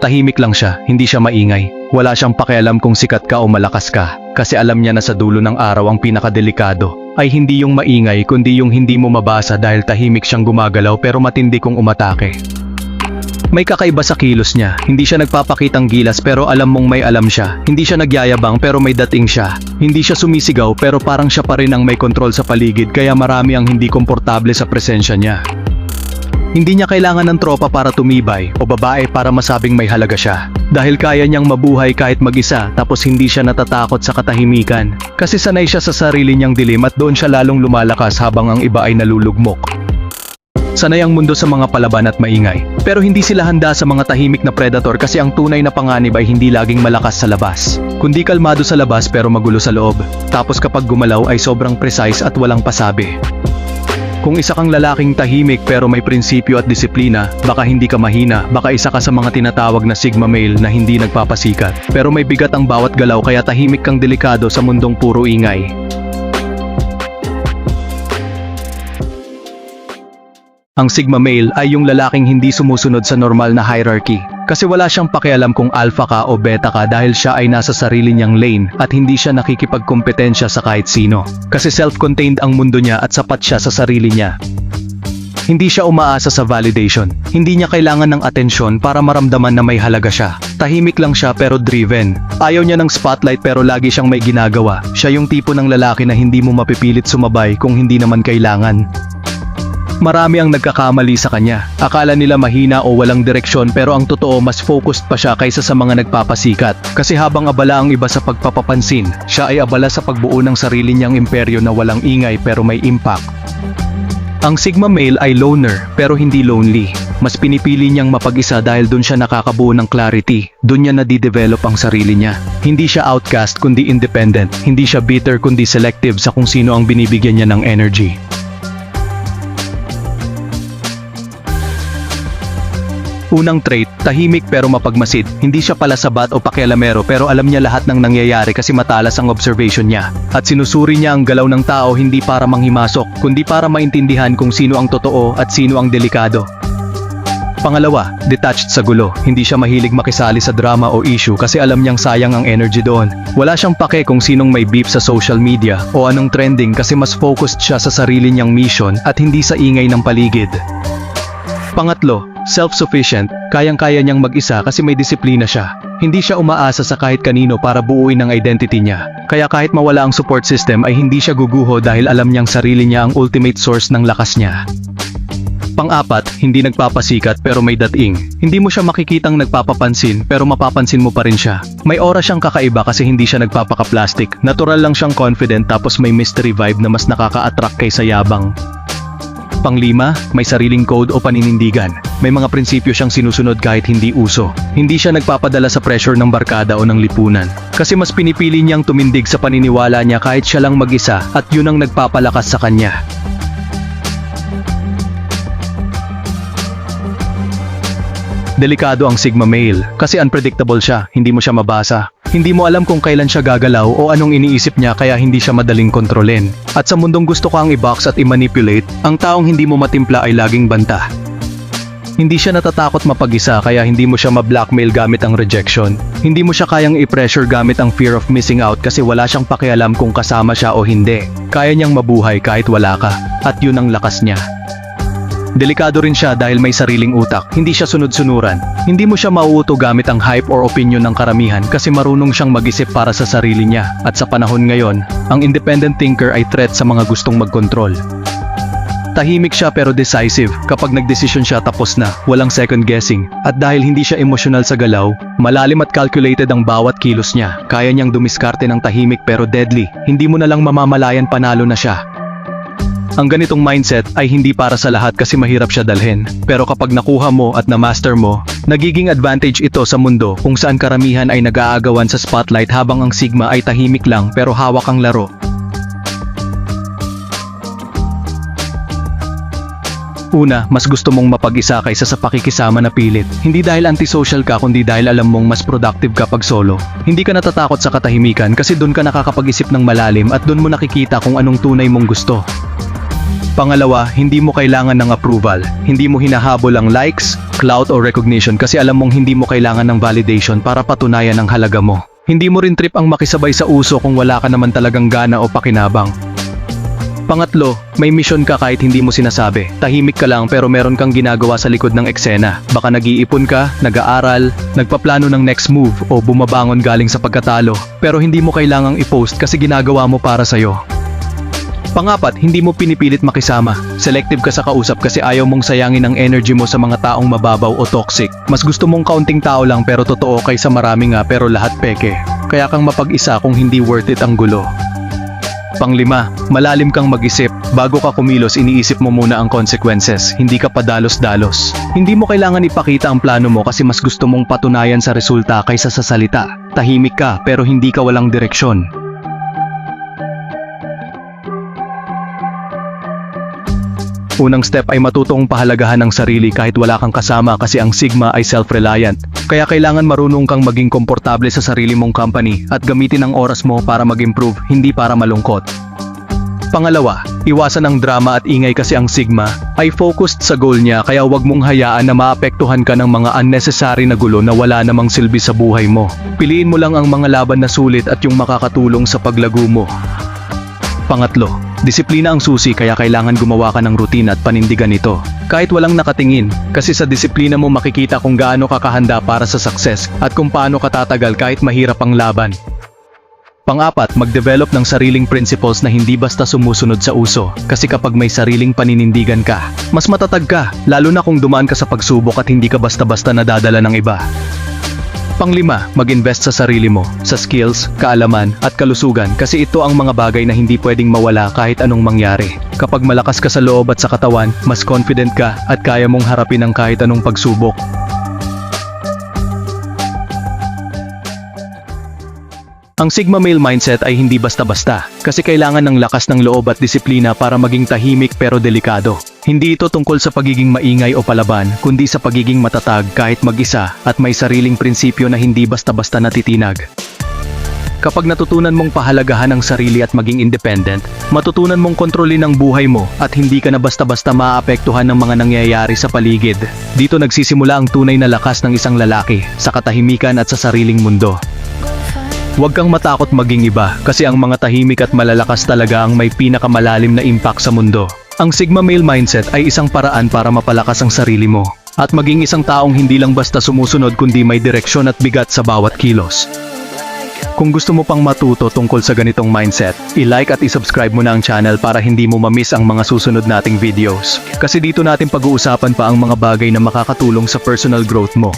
Tahimik lang siya, hindi siya maingay. Wala siyang pakialam kung sikat ka o malakas ka. Kasi alam niya na sa dulo ng araw ang pinakadelikado ay hindi yung maingay kundi yung hindi mo mabasa dahil tahimik siyang gumagalaw pero matindi kung umatake. May kakaiba sa kilos niya. Hindi siya nagpapakitang gilas pero alam mong may alam siya. Hindi siya nagyayabang pero may dating siya. Hindi siya sumisigaw pero parang siya pa rin ang may kontrol sa paligid kaya marami ang hindi komportable sa presensya niya. Hindi niya kailangan ng tropa para tumibay o babae para masabing may halaga siya. Dahil kaya niyang mabuhay kahit mag-isa tapos hindi siya natatakot sa katahimikan. Kasi sanay siya sa sarili niyang dilim at doon siya lalong lumalakas habang ang iba ay nalulugmok. Sanay ang mundo sa mga palaban at maingay. Pero hindi sila handa sa mga tahimik na predator kasi ang tunay na panganib ay hindi laging malakas sa labas. Kundi kalmado sa labas pero magulo sa loob. Tapos kapag gumalaw ay sobrang precise at walang pasabi. Kung isa kang lalaking tahimik pero may prinsipyo at disiplina, baka hindi ka mahina, baka isa ka sa mga tinatawag na sigma male na hindi nagpapasikat. Pero may bigat ang bawat galaw kaya tahimik kang delikado sa mundong puro ingay. Ang Sigma male ay yung lalaking hindi sumusunod sa normal na hierarchy. Kasi wala siyang pakialam kung alpha ka o beta ka dahil siya ay nasa sarili niyang lane at hindi siya nakikipagkompetensya sa kahit sino. Kasi self-contained ang mundo niya at sapat siya sa sarili niya. Hindi siya umaasa sa validation. Hindi niya kailangan ng atensyon para maramdaman na may halaga siya. Tahimik lang siya pero driven. Ayaw niya ng spotlight pero lagi siyang may ginagawa. Siya yung tipo ng lalaki na hindi mo mapipilit sumabay kung hindi naman kailangan. Marami ang nagkakamali sa kanya. Akala nila mahina o walang direksyon pero ang totoo mas focused pa siya kaysa sa mga nagpapasikat. Kasi habang abala ang iba sa pagpapapansin, siya ay abala sa pagbuo ng sarili niyang imperyo na walang ingay pero may impact. Ang Sigma male ay loner pero hindi lonely. Mas pinipili niyang mapag-isa dahil doon siya nakakabuo ng clarity. Doon niya nadidevelop ang sarili niya. Hindi siya outcast kundi independent. Hindi siya bitter kundi selective sa kung sino ang binibigyan niya ng energy. Unang trait, tahimik pero mapagmasid. Hindi siya pala sabat o pakialamero pero alam niya lahat ng nangyayari kasi matalas ang observation niya. At sinusuri niya ang galaw ng tao hindi para manghimasok, kundi para maintindihan kung sino ang totoo at sino ang delikado. Pangalawa, detached sa gulo. Hindi siya mahilig makisali sa drama o issue kasi alam niyang sayang ang energy doon. Wala siyang pake kung sinong may beef sa social media o anong trending kasi mas focused siya sa sarili niyang mission at hindi sa ingay ng paligid. Pangatlo, self-sufficient, kayang-kaya niyang mag-isa kasi may disiplina siya. Hindi siya umaasa sa kahit kanino para buuin ang identity niya. Kaya kahit mawala ang support system ay hindi siya guguho dahil alam niyang sarili niya ang ultimate source ng lakas niya. Pang-apat, hindi nagpapasikat pero may dating. Hindi mo siya makikitang nagpapapansin pero mapapansin mo pa rin siya. May aura siyang kakaiba kasi hindi siya nagpapaka-plastic. Natural lang siyang confident tapos may mystery vibe na mas nakaka-attract kaysa yabang. Panglima, may sariling code o paninindigan. May mga prinsipyo siyang sinusunod kahit hindi uso. Hindi siya nagpapadala sa pressure ng barkada o ng lipunan. Kasi mas pinipili niyang tumindig sa paniniwala niya kahit siya lang mag-isa at yun ang nagpapalakas sa kanya. Delikado ang Sigma male kasi unpredictable siya, hindi mo siya mabasa. Hindi mo alam kung kailan siya gagalaw o anong iniisip niya kaya hindi siya madaling kontrolin. At sa mundong gusto kang i-box at i-manipulate, ang taong hindi mo matimpla ay laging banta. Hindi siya natatakot mapag-isa kaya hindi mo siya ma-blackmail gamit ang rejection. Hindi mo siya kayang i-pressure gamit ang fear of missing out kasi wala siyang pakialam kung kasama siya o hindi. Kaya niyang mabuhay kahit wala ka. At yun ang lakas niya. Delikado rin siya dahil may sariling utak, hindi siya sunod-sunuran. Hindi mo siya mauuto gamit ang hype or opinion ng karamihan kasi marunong siyang mag-isip para sa sarili niya. At sa panahon ngayon, ang independent thinker ay threat sa mga gustong magkontrol. Tahimik siya pero decisive. Kapag nagdesisyon siya tapos na, walang second guessing. At dahil hindi siya emosyonal sa galaw, malalim at calculated ang bawat kilos niya. Kaya niyang dumiskarte ng tahimik pero deadly. Hindi mo na lang mamamalayan panalo na siya. Ang ganitong mindset ay hindi para sa lahat kasi mahirap siya dalhin. Pero kapag nakuha mo at na-master mo, nagiging advantage ito sa mundo kung saan karamihan ay nag-aagawan sa spotlight habang ang Sigma ay tahimik lang pero hawak ang laro. Una, mas gusto mong mapag-isa kaysa sa pakikisama na pilit. Hindi dahil antisocial ka kundi dahil alam mong mas productive kapag solo. Hindi ka natatakot sa katahimikan kasi doon ka nakakapag-isip ng malalim at doon mo nakikita kung anong tunay mong gusto. Pangalawa, hindi mo kailangan ng approval. Hindi mo hinahabol ang likes, clout o recognition kasi alam mong hindi mo kailangan ng validation para patunayan ang halaga mo. Hindi mo rin trip ang makisabay sa uso kung wala ka naman talagang gana o pakinabang. Pangatlo, may mission ka kahit hindi mo sinasabi. Tahimik ka lang pero meron kang ginagawa sa likod ng eksena. Baka nag-iipon ka, nag-aaral, nagpaplano ng next move o bumabangon galing sa pagkatalo. Pero hindi mo kailangang i-post kasi ginagawa mo para sa'yo. Pangapat, hindi mo pinipilit makisama. Selective ka sa kausap kasi ayaw mong sayangin ang energy mo sa mga taong mababaw o toxic. Mas gusto mong kaunting tao lang pero totoo kaysa marami nga pero lahat peke. Kaya kang mapag-isa kung hindi worth it ang gulo. Panglima, malalim kang mag-isip. Bago ka kumilos, iniisip mo muna ang consequences. Hindi ka padalos-dalos. Hindi mo kailangan ipakita ang plano mo kasi mas gusto mong patunayan sa resulta kaysa sa salita. Tahimik ka pero hindi ka walang direksyon. Unang step ay matutong pahalagahan ng sarili kahit wala kang kasama kasi ang Sigma ay self-reliant. Kaya kailangan marunong kang maging komportable sa sarili mong company at gamitin ang oras mo para mag-improve, hindi para malungkot. Pangalawa, iwasan ang drama at ingay kasi ang Sigma ay focused sa goal niya kaya wag mong hayaan na maapektuhan ka ng mga unnecessary na gulo na wala namang silbi sa buhay mo. Piliin mo lang ang mga laban na sulit at yung makakatulong sa paglago mo. Pangatlo, disiplina ang susi kaya kailangan gumawa ka ng routine at panindigan ito. Kahit walang nakatingin, kasi sa disiplina mo makikita kung gaano ka kahanda para sa success at kung paano ka tatagal kahit mahirap ang laban. Pang-apat, mag-develop ng sariling principles na hindi basta sumusunod sa uso. Kasi kapag may sariling paninindigan ka, mas matatag ka, lalo na kung dumaan ka sa pagsubok at hindi ka basta-basta nadadala ng iba. Panglima, mag-invest sa sarili mo, sa skills, kaalaman, at kalusugan kasi ito ang mga bagay na hindi pwedeng mawala kahit anong mangyari. Kapag malakas ka sa loob at sa katawan, mas confident ka at kaya mong harapin ang kahit anong pagsubok. Ang Sigma Male Mindset ay hindi basta-basta kasi kailangan ng lakas ng loob at disiplina para maging tahimik pero delikado. Hindi ito tungkol sa pagiging maingay o palaban, kundi sa pagiging matatag kahit mag-isa at may sariling prinsipyo na hindi basta-basta natitinag. Kapag natutunan mong pahalagahan ang sarili at maging independent, matutunan mong kontrolin ang buhay mo at hindi ka na basta-basta maaapektuhan ng mga nangyayari sa paligid. Dito nagsisimula ang tunay na lakas ng isang lalaki, sa katahimikan at sa sariling mundo. Huwag kang matakot maging iba kasi ang mga tahimik at malalakas talaga ang may pinakamalalim na impact sa mundo. Ang Sigma Male Mindset ay isang paraan para mapalakas ang sarili mo at maging isang taong hindi lang basta sumusunod kundi may direksyon at bigat sa bawat kilos. Kung gusto mo pang matuto tungkol sa ganitong mindset, i-like at i-subscribe mo na ang channel para hindi mo ma-miss ang mga susunod nating videos. Kasi dito natin pag-uusapan pa ang mga bagay na makakatulong sa personal growth mo.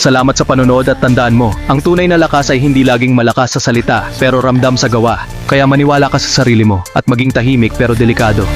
Salamat sa panonood at tandaan mo, ang tunay na lakas ay hindi laging malakas sa salita pero ramdam sa gawa. Kaya maniwala ka sa sarili mo at maging tahimik pero delikado.